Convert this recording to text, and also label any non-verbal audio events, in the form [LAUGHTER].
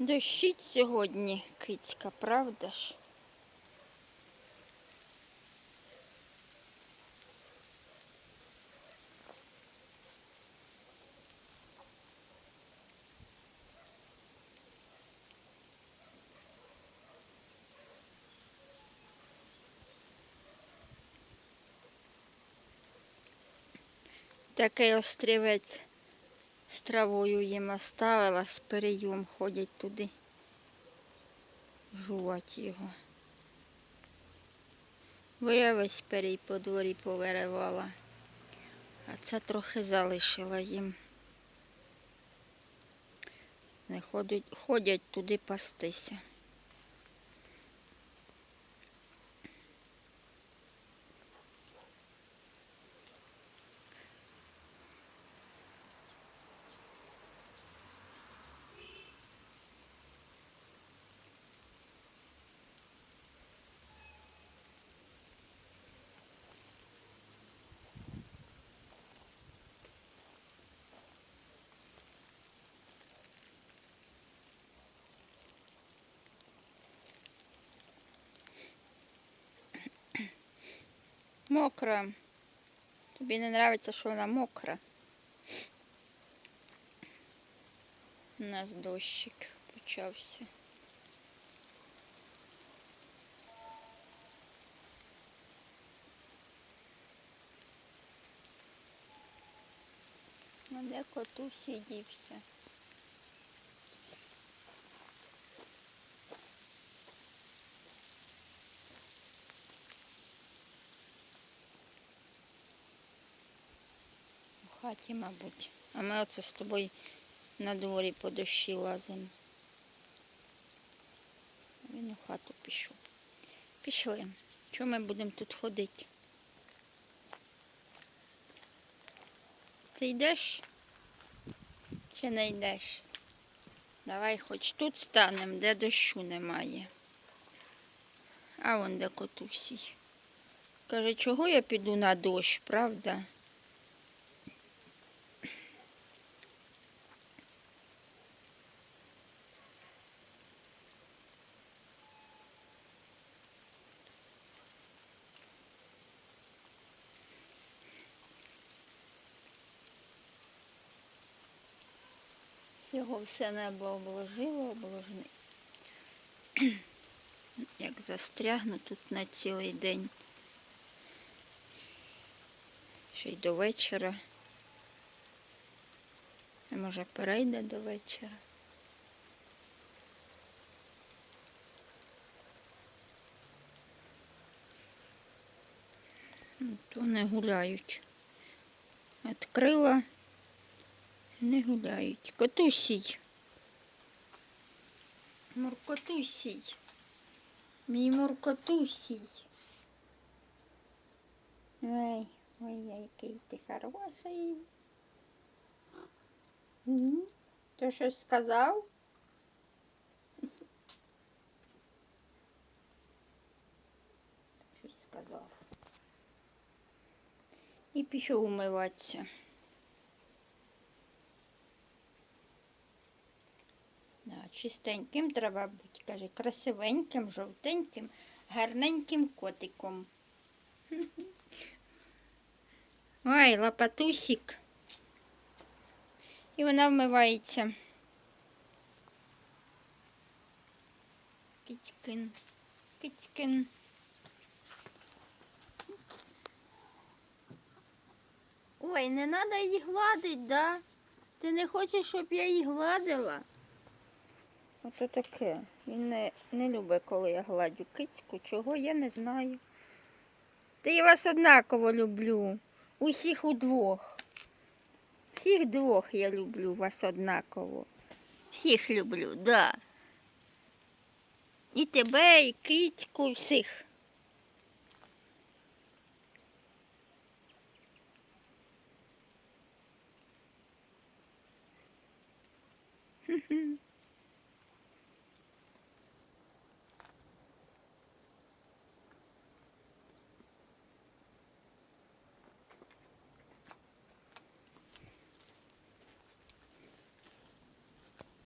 Дощить сьогодні, кицька, правда ж? Такий острівець з травою їм оставила, з перейом ходять туди. Жувати його. Бо я весь перей по дворі повиривала, а це трохи залишила їм. Не ходять, ходять туди пастися. Мокра. Тобі не подобається, що вона мокра. У нас дощик почався. А де котусь і хаті, мабуть. А ми оце з тобою на дворі по дощі лазимо. Він у хату пішов. Пішли. Чого ми будемо тут ходити? Ти йдеш? Чи не йдеш? Давай хоч тут станемо, де дощу немає. А вон де котусій. Каже, чого я піду на дощ, правда? Всього все небо обложило, обложений. [CLEARS THROAT] Як застрягну тут на цілий день. Ще й до вечора. А може перейде до вечора. Ну, То не гуляють. Відкрила не гуляють. Котусій. Муркотусій. Мій муркотусій. Ой, ой, який ти хороший. М? Ти щось сказав? Щось сказав. І пішов умиватися. Да, чистеньким треба бути, каже, красивеньким, жовтеньким, гарненьким котиком. [LAUGHS] Ой, лапатусик. І вона вмивається. Кицькин, кицькин. Ой, не треба її гладить, да? Ти не хочеш, щоб я її гладила? Ото таке. Він не не любить, коли я гладю кицьку, чого я не знаю. Та я вас однаково люблю. Усіх удвох. Всіх двох я люблю вас однаково. Всіх люблю, да. І тебе, і кицьку, всіх. Mm-hmm.